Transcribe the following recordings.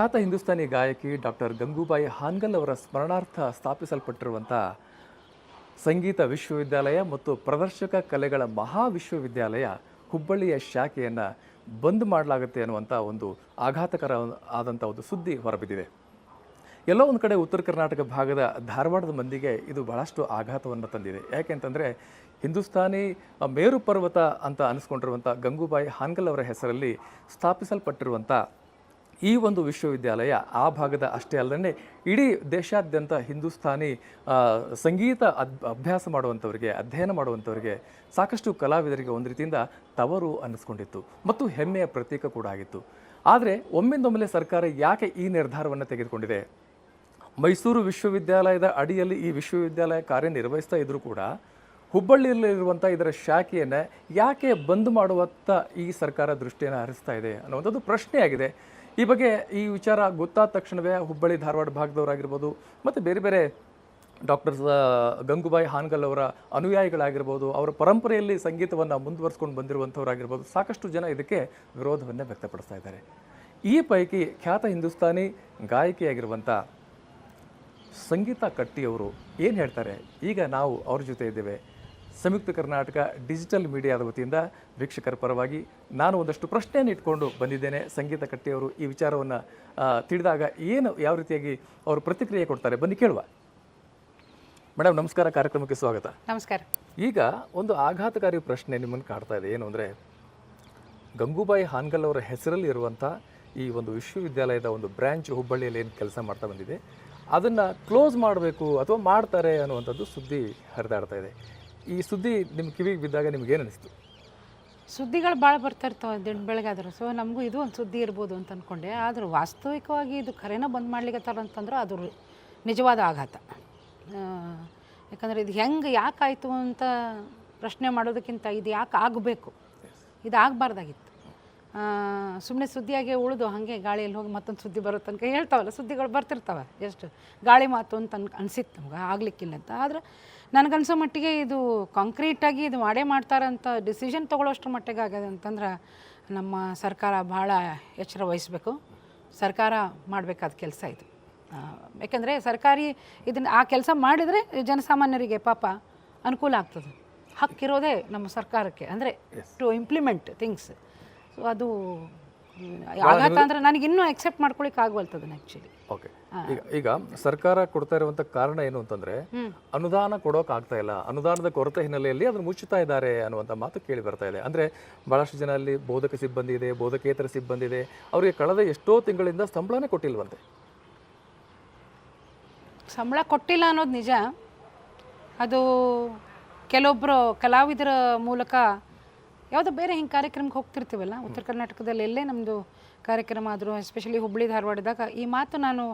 ಖ್ಯಾತ ಹಿಂದೂಸ್ತಾನಿ ಗಾಯಕಿ ಡಾಕ್ಟರ್ ಗಂಗೂಬಾಯಿ ಹಾನ್ಗಲ್ ಅವರ ಸ್ಮರಣಾರ್ಥ ಸ್ಥಾಪಿಸಲ್ಪಟ್ಟಿರುವಂಥ ಸಂಗೀತ ವಿಶ್ವವಿದ್ಯಾಲಯ ಮತ್ತು ಪ್ರದರ್ಶಕ ಕಲೆಗಳ ಮಹಾವಿಶ್ವವಿದ್ಯಾಲಯ ಹುಬ್ಬಳ್ಳಿಯ ಶಾಖೆಯನ್ನು ಬಂದ್ ಮಾಡಲಾಗುತ್ತೆ ಅನ್ನುವಂಥ ಒಂದು ಆಘಾತಕರ ಆದಂಥ ಒಂದು ಸುದ್ದಿ ಹೊರಬಿದ್ದಿದೆ. ಎಲ್ಲೋ ಒಂದು ಕಡೆ ಉತ್ತರ ಕರ್ನಾಟಕ ಭಾಗದ ಧಾರವಾಡದ ಮಂದಿಗೆ ಇದು ಬಹಳಷ್ಟು ಆಘಾತವನ್ನು ತಂದಿದೆ. ಯಾಕೆಂತಂದರೆ ಹಿಂದೂಸ್ತಾನಿ ಮೇರು ಪರ್ವತ ಅಂತ ಅನಿಸ್ಕೊಂಡಿರುವಂಥ ಗಂಗೂಬಾಯಿ ಹಾನ್ಗಲ್ ಅವರ ಹೆಸರಲ್ಲಿ ಸ್ಥಾಪಿಸಲ್ಪಟ್ಟಿರುವಂಥ ಈ ಒಂದು ವಿಶ್ವವಿದ್ಯಾಲಯ ಆ ಭಾಗದ ಅಷ್ಟೇ ಅಲ್ಲದೆ ಇಡೀ ದೇಶಾದ್ಯಂತ ಹಿಂದೂಸ್ತಾನಿ ಸಂಗೀತ ಅಭ್ಯಾಸ ಮಾಡುವಂಥವರಿಗೆ, ಅಧ್ಯಯನ ಮಾಡುವಂಥವರಿಗೆ ಸಾಕಷ್ಟು ಕಲಾವಿದರಿಗೆ ಒಂದು ರೀತಿಯಿಂದ ತವರು ಅನ್ನಿಸ್ಕೊಂಡಿತ್ತು. ಮತ್ತು ಹೆಮ್ಮೆಯ ಪ್ರತೀಕ ಕೂಡ ಆಗಿತ್ತು. ಆದರೆ ಒಮ್ಮಿಂದೊಮ್ಮೆಲೆ ಸರ್ಕಾರ ಯಾಕೆ ಈ ನಿರ್ಧಾರವನ್ನು ತೆಗೆದುಕೊಂಡಿದೆ? ಮೈಸೂರು ವಿಶ್ವವಿದ್ಯಾಲಯದ ಅಡಿಯಲ್ಲಿ ಈ ವಿಶ್ವವಿದ್ಯಾಲಯ ಕಾರ್ಯನಿರ್ವಹಿಸ್ತಾ ಇದ್ದರೂ ಕೂಡ ಹುಬ್ಬಳ್ಳಿಯಲ್ಲಿರುವಂಥ ಇದರ ಶಾಖೆಯನ್ನು ಯಾಕೆ ಬಂದ್ ಮಾಡುವತ್ತ ಈ ಸರ್ಕಾರ ದೃಷ್ಟಿಯನ್ನು ಹರಿಸ್ತಾ ಇದೆ ಅನ್ನುವಂಥದ್ದು ಪ್ರಶ್ನೆಯಾಗಿದೆ. ಈ ಬಗ್ಗೆ ಈ ವಿಚಾರ ಗೊತ್ತಾದ ತಕ್ಷಣವೇ ಹುಬ್ಬಳ್ಳಿ ಧಾರವಾಡ ಭಾಗದವರಾಗಿರ್ಬೋದು, ಮತ್ತು ಬೇರೆ ಬೇರೆ ಡಾಕ್ಟರ್ ಗಂಗೂಬಾಯಿ ಹಾನ್ಗಲ್ ಅವರ ಅನುಯಾಯಿಗಳಾಗಿರ್ಬೋದು, ಅವರ ಪರಂಪರೆಯಲ್ಲಿ ಸಂಗೀತವನ್ನು ಮುಂದುವರಿಸ್ಕೊಂಡು ಬಂದಿರುವಂಥವರಾಗಿರ್ಬೋದು, ಸಾಕಷ್ಟು ಜನ ಇದಕ್ಕೆ ವಿರೋಧವನ್ನು ವ್ಯಕ್ತಪಡಿಸ್ತಾ ಇದ್ದಾರೆ. ಈ ಪೈಕಿ ಖ್ಯಾತ ಹಿಂದೂಸ್ತಾನಿ ಗಾಯಕಿಯಾಗಿರುವಂಥ ಸಂಗೀತ ಕಟ್ಟಿಯವರು ಏನು ಹೇಳ್ತಾರೆ? ಈಗ ನಾವು ಅವ್ರ ಜೊತೆ ಇದ್ದೇವೆ. ಸಂಯುಕ್ತ ಕರ್ನಾಟಕ ಡಿಜಿಟಲ್ ಮೀಡಿಯಾದ ವತಿಯಿಂದ ವೀಕ್ಷಕರ ಪರವಾಗಿ ನಾನು ಒಂದಷ್ಟು ಪ್ರಶ್ನೆಯನ್ನು ಇಟ್ಕೊಂಡು ಬಂದಿದ್ದೇನೆ. ಸಂಗೀತ ಕಟ್ಟಿಯವರು ಈ ವಿಚಾರವನ್ನು ತಿಳಿದಾಗ ಏನು ಯಾವ ರೀತಿಯಾಗಿ ಅವರು ಪ್ರತಿಕ್ರಿಯೆ ಕೊಡ್ತಾರೆ ಬನ್ನಿ ಕೇಳುವ. ಮೇಡಮ್ ನಮಸ್ಕಾರ ಕಾರ್ಯಕ್ರಮಕ್ಕೆ ಸ್ವಾಗತ. ನಮಸ್ಕಾರ. ಈಗ ಒಂದು ಆಘಾತಕಾರಿ ಪ್ರಶ್ನೆ ನಿಮ್ಮನ್ನು ಕಾಡ್ತಾ ಇದೆ. ಏನು ಅಂದರೆ ಗಂಗೂಬಾಯಿ ಹಾನ್ಗಲ್ ಅವರ ಹೆಸರಲ್ಲಿ ಇರುವಂಥ ಈ ಒಂದು ವಿಶ್ವವಿದ್ಯಾಲಯದ ಒಂದು ಬ್ರ್ಯಾಂಚ್ ಹುಬ್ಬಳ್ಳಿಯಲ್ಲಿ ಏನು ಕೆಲಸ ಮಾಡ್ತಾ ಬಂದಿದೆ. ಅದನ್ನು ಕ್ಲೋಸ್ ಮಾಡಬೇಕು ಅಥವಾ ಮಾಡ್ತಾರೆ ಅನ್ನುವಂಥದ್ದು ಸುದ್ದಿ ಹರಿದಾಡ್ತಾ ಇದೆ. ಈ ಸುದ್ದಿ ನಿಮ್ಮ ಕಿವಿಗೆ ಬಿದ್ದಾಗ ನಿಮ್ಗೆ ಏನು ಅನಿಸ್ತು? ಸುದ್ದಿಗಳು ಭಾಳ ಬರ್ತಾ ದಿನ ಬೆಳಗಾದ್ರೆ ಸೊ ನಮಗೂ ಇದು ಒಂದು ಸುದ್ದಿ ಇರ್ಬೋದು ಅಂತ ಅಂದ್ಕೊಂಡೆ ಆದ್ರೆ ವಾಸ್ತವಿಕವಾಗಿ ಇದು ಖರೇನ ಬಂದ್ ಮಾಡ್ಲಿಕ್ಕೆ ಅಂತಂದ್ರೆ ಅದು ನಿಜವಾದ ಆಘಾತ. ಯಾಕಂದ್ರೆ ಇದು ಹೆಂಗೆ ಯಾಕಾಯಿತು ಅಂತ ಪ್ರಶ್ನೆ ಮಾಡೋದಕ್ಕಿಂತ ಇದು ಯಾಕೆ ಆಗಬೇಕು? ಇದು ಆಗಬಾರ್ದಾಗಿತ್ತು. ಸುಮ್ಮನೆ ಸುದ್ದಿಯಾಗೆ ಉಳಿದು ಹಾಗೆ ಗಾಳಿಯಲ್ಲಿ ಹೋಗಿ ಮತ್ತೊಂದು ಸುದ್ದಿ ಬರೋ ತನಕ ಹೇಳ್ತಾವಲ್ಲ ಸುದ್ದಿಗಳು ಬರ್ತಿರ್ತಾವೆ ಎಷ್ಟು. ಗಾಳಿ ಮಾತು ಅಂತ ಅನ್ ಅನಿಸಿತ್ತು ನಮ್ಗೆ ಆಗಲಿಕ್ಕಿಲ್ಲ ಅಂತ. ಆದ್ರೆ ನನಗನ್ಸೋ ಮಟ್ಟಿಗೆ ಇದು ಕಾಂಕ್ರೀಟಾಗಿ ಇದು ಮಾಡೇ ಮಾಡ್ತಾರಂತ ಡಿಸಿಷನ್ ತೊಗೊಳ್ಳೋಷ್ಟ್ರ ಮಟ್ಟಿಗೆ ಆಗಿದೆ ಅಂತಂದ್ರೆ ನಮ್ಮ ಸರ್ಕಾರ ಭಾಳ ಎಚ್ಚರ ವಹಿಸಬೇಕು. ಸರ್ಕಾರ ಮಾಡಬೇಕಾದ ಕೆಲಸ ಇದು. ಯಾಕೆಂದರೆ ಯಾಕಂದರೆ ಸರ್ಕಾರಿ ಇದನ್ನು ಆ ಕೆಲಸ ಮಾಡಿದರೆ ಜನಸಾಮಾನ್ಯರಿಗೆ ಪಾಪ ಅನುಕೂಲ ಆಗ್ತದೆ. ಹಕ್ಕಿರೋದೇ ನಮ್ಮ ಸರ್ಕಾರಕ್ಕೆ. ಅಂದರೆ ಟು ಇಂಪ್ಲಿಮೆಂಟ್ ಥಿಂಗ್ಸ್ ಸೊ ಅದು ಆಘಾತ ಅಂದರೆ ನನಗೆ ಇನ್ನೂ ಎಕ್ಸೆಪ್ಟ್ ಮಾಡ್ಕೊಳಿಕ್ಕೆ ಆಗವಲ್ತದನ್ನ ಆ್ಯಕ್ಚುಲಿ ಓಕೆ ಈಗ ಈಗ ಸರ್ಕಾರ ಕೊಡ್ತಾ ಇರುವಂತ ಕಾರಣ ಏನು ಅಂತಂದ್ರೆ ಅನುದಾನ ಕೊಡೋಕೆ ಆಗ್ತಾ ಇಲ್ಲ. ಅನುದಾನದ ಕೊರತೆ ಹಿನ್ನೆಲೆಯಲ್ಲಿ ಅದನ್ನು ಮುಚ್ಚುತ್ತಾ ಇದ್ದಾರೆ ಅನ್ನುವಂಥ ಮಾತು ಕೇಳಿ ಬರ್ತಾ ಇದೆ. ಅಂದ್ರೆ ಬಹಳಷ್ಟು ಜನ ಅಲ್ಲಿ ಬೋಧಕ ಸಿಬ್ಬಂದಿ ಇದೆ ಬೋಧಕೇತರ ಸಿಬ್ಬಂದಿ ಇದೆ. ಅವರಿಗೆ ಕಳೆದ ಎಷ್ಟೋ ತಿಂಗಳಿಂದ ಸಂಬಳನೇ ಕೊಟ್ಟಿಲ್ವಂತೆ. ಸಂಬಳ ಕೊಟ್ಟಿಲ್ಲ ಅನ್ನೋದು ನಿಜ. ಅದು ಕೆಲವೊಬ್ಬರು ಕಲಾವಿದರ ಮೂಲಕ ಯಾವುದೋ ಬೇರೆ ಹಿಂಗೆ ಕಾರ್ಯಕ್ರಮಕ್ಕೆ ಹೋಗ್ತಿರ್ತೀವಲ್ಲ? ಉತ್ತರ ಕರ್ನಾಟಕದಲ್ಲಿ ಎಲ್ಲೇ ನಮ್ಮದು ಕಾರ್ಯಕ್ರಮ ಆದರೂ ಎಸ್ಪೆಷಲಿ ಹುಬ್ಬಳ್ಳಿ ಧಾರವಾಡದಾಗ ಈ ಮಾತು ನಾನು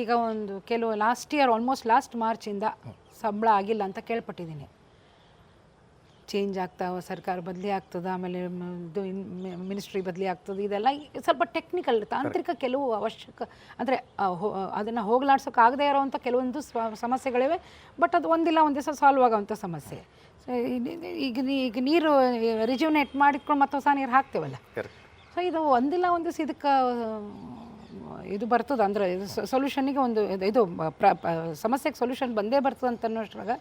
ಈಗ ಒಂದು ಕೆಲವು ಲಾಸ್ಟ್ ಇಯರ್ ಆಲ್ಮೋಸ್ಟ್ ಲಾಸ್ಟ್ ಮಾರ್ಚಿಂದ ಸಂಬಳ ಆಗಿಲ್ಲ ಅಂತ ಕೇಳ್ಪಟ್ಟಿದ್ದೀನಿ. ಚೇಂಜ್ ಆಗ್ತಾವ ಸರ್ಕಾರ ಬದಲಿ ಆಗ್ತದೆ ಆಮೇಲೆ ಇದು ಮಿನಿಸ್ಟ್ರಿ ಬದಲಿ ಆಗ್ತದೆ ಇದೆಲ್ಲ ಸ್ವಲ್ಪ ಟೆಕ್ನಿಕಲ್ ತಾಂತ್ರಿಕ ಕೆಲವು ಅವಶ್ಯಕ ಅಂದರೆ ಅದನ್ನು ಹೋಗಲಾಡ್ಸೋಕ್ಕಾಗದೇ ಆಗದೇ ಇರೋವಂಥ ಕೆಲವೊಂದು ಸ್ವ- ಸಮಸ್ಯೆಗಳಿವೆ ಬಟ್ ಅದು ಒಂದಿಲ್ಲ ಒಂದು ದಿವಸ ಸಾಲ್ವ್ ಆಗೋವಂಥ ಸಮಸ್ಯೆ. ಈಗ ಈಗ ನೀರು ರಿಜ್ಯೂನೇಟ್ ಮಾಡಿಕೊಂಡು ಮತ್ತೆ ಹೊಸ ನೀರು ಹಾಕ್ತೇವಲ್ಲ. ಸೊ ಇದು ಒಂದಿಲ್ಲ ಒಂದು ದಿವಸ ಇದಕ್ಕೆ ಇದು ಬರ್ತದೆ ಅಂದರೆ ಸೊಲ್ಯೂಷನ್ನಿಗೆ ಒಂದು ಇದು- ಇದು ಪ್ರ ಸಮಸ್ಯೆಗೆ ಸೊಲ್ಯೂಷನ್ ಬಂದೇ ಬರ್ತದೆ ಅಂತ ಅನ್ನೋಷ್ಟ್ರಾಗ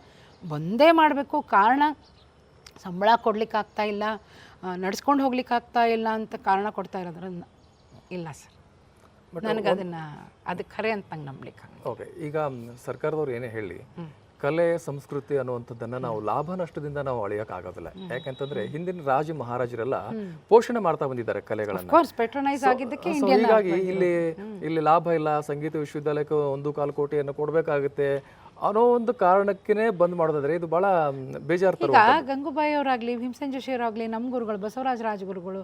ಬಂದೇ ಮಾಡಬೇಕು ಕಾರಣ ಸಂಬಳ ಕೊಡ್ಲಿಕ್ಕೆ ಆಗ್ತಾ ಇಲ್ಲ ನಡ್ಸ್ಕೊಂಡು ಹೋಗ್ಲಿಕ್ಕೆ ಆಗ್ತಾ ಇಲ್ಲ ಅಂತ ಕಾರಣ ಕೊಡ್ತಾ ಇರೋದ್ರಿಂದ ಇಲ್ಲ ಸರ್. ನನಗೆ ಅದನ್ನ ಅದು ಖರೆ ಅಂತ ನಂಗೆ ನಂಬ್ಲಿಕ್ಕೆ ಓಕೆ ಈಗ ಸರ್ಕಾರದವ್ರು ಏನೇ ಹೇಳಿ ಕಲೆ ಸಂಸ್ಕೃತಿ ಅನ್ನುವಂಥದ್ದನ್ನ ನಾವು ಲಾಭ ನಷ್ಟದಿಂದ ನಾವು ಅಳಿಯೋಕ್ಕಾಗೋದಿಲ್ಲ. ಯಾಕಂತಂದ್ರೆ ಹಿಂದಿನ ರಾಜ ಮಹಾರಾಜರೆಲ್ಲ ಪೋಷಣೆ ಮಾಡ್ತಾ ಬಂದಿದ್ದಾರೆ ಕಲೆಗಳನ್ನ. ಹೀಗಾಗಿ ಇಲ್ಲಿ ಇಲ್ಲಿ ಲಾಭ ಇಲ್ಲ ಸಂಗೀತ ವಿಶ್ವವಿದ್ಯಾಲಯಕ್ಕೆ ಒಂದು ಕಾಲು ಕೋಟಿಯನ್ನು ಕೊಡಬೇಕಾಗುತ್ತೆ. ಅನ್ನೋ ಒಂದು ಕಾರಣಕ್ಕೇ ಬಂದ್ ಮಾಡೋದಾದ್ರೆ ಇದು ಬಹಳ ಬೇಜಾರು ಈಗ ಗಂಗೂಬಾಯಿ ಅವರಾಗ್ಲಿ ಭೀಮಸೇನ್ ಜೋಶಿ ಅವರಾಗಲಿ ನಮ್ಮ ಗುರುಗಳು ಬಸವರಾಜ ರಾಜಗುರುಗಳು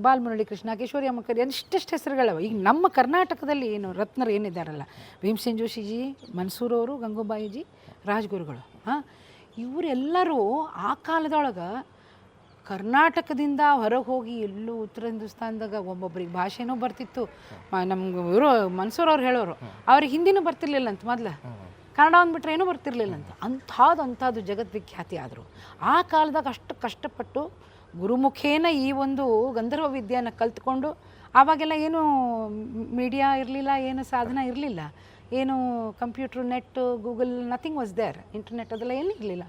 ಬಾಲ್ಮುರಳಿ ಕೃಷ್ಣ ಕಿಶೋರಿ ಅಮ್ಮಕರಿ ಎಷ್ಟೆಷ್ಟು ಹೆಸರುಗಳವ. ಈಗ ನಮ್ಮ ಕರ್ನಾಟಕದಲ್ಲಿ ಏನು ರತ್ನರು ಏನಿದ್ದಾರಲ್ಲ ಭೀಮಸೇನ್ ಜೋಶಿಜಿ ಮನ್ಸೂರವರು ಗಂಗೂಬಾಯಿಜಿ ರಾಜಗುರುಗಳು ಹಾಂ? ಇವರೆಲ್ಲರೂ ಆ ಕಾಲದೊಳಗೆ ಕರ್ನಾಟಕದಿಂದ ಹೊರಗೆ ಹೋಗಿ ಎಲ್ಲೂ ಉತ್ತರ ಹಿಂದೂಸ್ತಾನದಾಗ ಒಬ್ಬೊಬ್ರಿಗೆ ಭಾಷೆನೂ ಬರ್ತಿತ್ತು. ನಮ್ಗೆ ಇವರು ಮನ್ಸೂರವ್ರು ಹೇಳೋರು. ಅವ್ರಿಗೆ ಹಿಂದಿನೂ ಬರ್ತಿರ್ಲಿಲ್ಲ ಅಂತ ಮೊದ್ಲು ಕನ್ನಡ ಅಂದ್ಬಿಟ್ರೆ ಏನೂ ಬರ್ತಿರ್ಲಿಲ್ಲ ಅಂತ. ಅಂಥದ್ದು ಅಂಥದ್ದು ಜಗದ್ವಿಖ್ಯಾತಿ ಆದರು. ಆ ಕಾಲದಾಗ ಅಷ್ಟು ಕಷ್ಟಪಟ್ಟು ಗುರುಮುಖೇನ ಈ ಒಂದು ಗಂಧರ್ವ ವಿದ್ಯೆಯನ್ನು ಕಲ್ತ್ಕೊಂಡು ಆವಾಗೆಲ್ಲ ಏನು ಮೀಡಿಯಾ ಇರಲಿಲ್ಲ, ಏನು ಸಾಧನ ಇರಲಿಲ್ಲ. ಏನು computer net Google nothing was there internet ಅದೆಲ್ಲ ಏನೂ ಇರಲಿಲ್ಲ.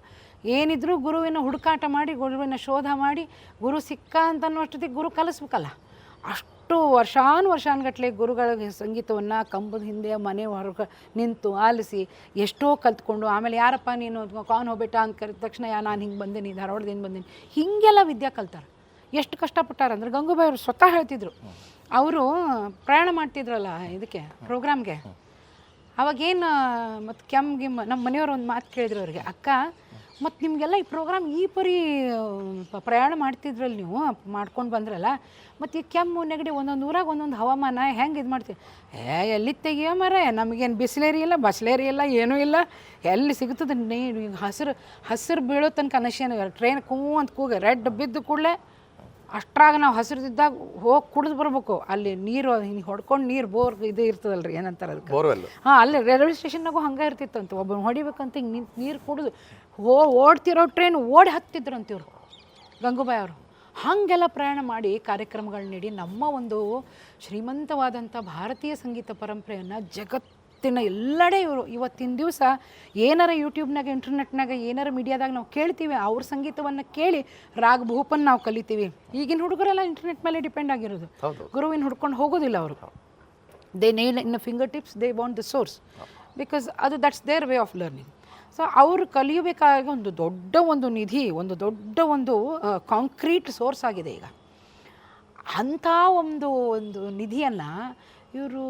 ಏನಿದ್ರೂ ಗುರುವಿನ ಹುಡುಕಾಟ ಮಾಡಿ, ಗುರುವಿನ ಶೋಧ ಮಾಡಿ, ಗುರು ಸಿಕ್ಕ ಅಂತ ಅನ್ನೋಷ್ಟೊತ್ತಿಗೆ ಗುರು ಕಲಿಸ್ಬೇಕಲ್ಲ. ಅಷ್ಟು ವರ್ಷಾನು ವರ್ಷಾನುಗಟ್ಲೆ ಗುರುಗಳ ಸಂಗೀತವನ್ನು ಕಂಬದ ಹಿಂದೆ ಮನೆ ಹೊರಗೆ ನಿಂತು ಆಲಿಸಿ ಎಷ್ಟೋ ಕಲ್ತ್ಕೊಂಡು, ಆಮೇಲೆ ಯಾರಪ್ಪ ನೀನು ಕಾನ್ ಹೋಗ್ಬೇಟ ಅಂತ ಕರೆದ ತಕ್ಷಣ, ಯಾ ನಾನು ಹಿಂಗೆ ಬಂದೀನಿ ಧಾರವಾಡದಿಂದ ಬಂದೀನಿ ಹೀಗೆಲ್ಲ ವಿದ್ಯೆ ಕಲ್ತಾರೆ. ಎಷ್ಟು ಕಷ್ಟಪಟ್ಟಾರೆ ಅಂದ್ರೆ ಗಂಗೂಬಾಯಿ ಅವರು ಸ್ವತಃ ಹೇಳ್ತಿದ್ರು. ಅವರು ಪ್ರಯಾಣ ಮಾಡ್ತಿದ್ರಲ್ಲ ಇದಕ್ಕೆ ಪ್ರೋಗ್ರಾಮ್ಗೆ ಅವಾಗೇನು ಮತ್ತು ಕೆಮ್ಮ ಗಿಮ್ಮ ನಮ್ಮ ಮನೆಯವ್ರು ಒಂದು ಮಾತು ಕೇಳಿದ್ರು ಅವ್ರಿಗೆ, ಅಕ್ಕ ಮತ್ತು ನಿಮಗೆಲ್ಲ ಈ ಪ್ರೋಗ್ರಾಮ್ ಈ ಪರಿ ಪ್ರಯಾಣ ಮಾಡ್ತಿದ್ರಲ್ಲಿ ನೀವು, ಮಾಡ್ಕೊಂಡು ಬಂದ್ರಲ್ಲ, ಮತ್ತು ಈ ಕೆಮ್ಮು ನೆಗಡಿ ಒಂದೊಂದು ಊರಾಗ ಒಂದೊಂದು ಹವಾಮಾನ ಹೆಂಗೆ ಇದು ಮಾಡ್ತೀವಿ ಏ ಎಲ್ಲಿ ತೆಗಿಯೋ ಮರ ನಮಗೇನು ಬಿಸಿಲೇರಿ ಇಲ್ಲ, ಬಸ್ಲೇರಿ ಇಲ್ಲ, ಏನೂ ಇಲ್ಲ, ಎಲ್ಲಿ ಸಿಗ್ತದೆ ಈಗ ಹಸಿರು ಹಸಿರು ಬೀಳೋ ತನಕ ಅನಶೇನು, ಟ್ರೈನ್ ಕೂ ಅಂತ ಕೂಗ, ರೆಡ್ ಬಿದ್ದು ಕೂಡಲೇ ಅಷ್ಟ್ರಾಗ ನಾವು ಹಸಿರಿದ್ದಾಗ ಹೋಗಿ ಕುಡಿದು ಬರ್ಬೇಕು. ಅಲ್ಲಿ ನೀರು ಹಿಂಗೆ ಹೊಡ್ಕೊಂಡು ನೀರು ಬೋರ್ ಇದು ಇರ್ತದಲ್ರಿ ಏನಂತಾರೆ ಅದಕ್ಕೆ. ಬೋರ್ವೆಲ್. ಹಾಂ ಅಲ್ಲಿ ರೈಲ್ವೆ ಸ್ಟೇಷನ್ನಾಗೂ ಹಂಗೆ ಇರ್ತಿತ್ತಂತ. ಒಬ್ಬ ಹೊಡಿಬೇಕಂತ ಹಿಂಗೆ ನಿಂತು ನೀರು ಕುಡಿದು ಹೋ ಓಡ್ತಿರೋ ಟ್ರೈನ್ ಓಡಿ ಹತ್ತಿದ್ರಂತ ಇವರು ಗಂಗೂಬಾಯಿ ಅವರು. ಹಾಗೆಲ್ಲ ಪ್ರಯಾಣ ಮಾಡಿ ಕಾರ್ಯಕ್ರಮಗಳು ನೀಡಿ ನಮ್ಮ ಒಂದು ಶ್ರೀಮಂತವಾದಂಥ ಭಾರತೀಯ ಸಂಗೀತ ಪರಂಪರೆಯನ್ನು ಜಗತ್ತಿನ ಎಲ್ಲೆಡೆ ಇವರು. ಇವತ್ತಿನ ದಿವಸ ಏನಾರ ಯೂಟ್ಯೂಬ್ನಾಗ ಇಂಟರ್ನೆಟ್ನಾಗ ಏನಾರ ಮೀಡಿಯಾದಾಗ ನಾವು ಕೇಳ್ತೀವಿ ಅವ್ರ ಸಂಗೀತವನ್ನು ಕೇಳಿ ರಾಗ ಭೂಪನ್ ನಾವು ಕಲಿತೀವಿ. ಈಗಿನ ಹುಡುಗರೆಲ್ಲ ಇಂಟರ್ನೆಟ್ ಮೇಲೆ ಡಿಪೆಂಡ್ ಆಗಿರೋದು. ಗುರುವಿನ ಹುಡ್ಕೊಂಡು ಹೋಗೋದಿಲ್ಲ ಅವರು. They nail in finger tips they want the source because ಅದು that's their way of learning so ಅವರು ಕಲಿಯಬೇಕಾಗಿ ಒಂದು ದೊಡ್ಡ ಒಂದು ನಿಧಿ ಒಂದು ದೊಡ್ಡ ಒಂದು ಕಾಂಕ್ರೀಟ್ ಸೋರ್ಸ್ ಆಗಿದೆ ಈಗ. ಅಂಥ ಒಂದು ಒಂದು ನಿಧಿಯನ್ನು ಇವರು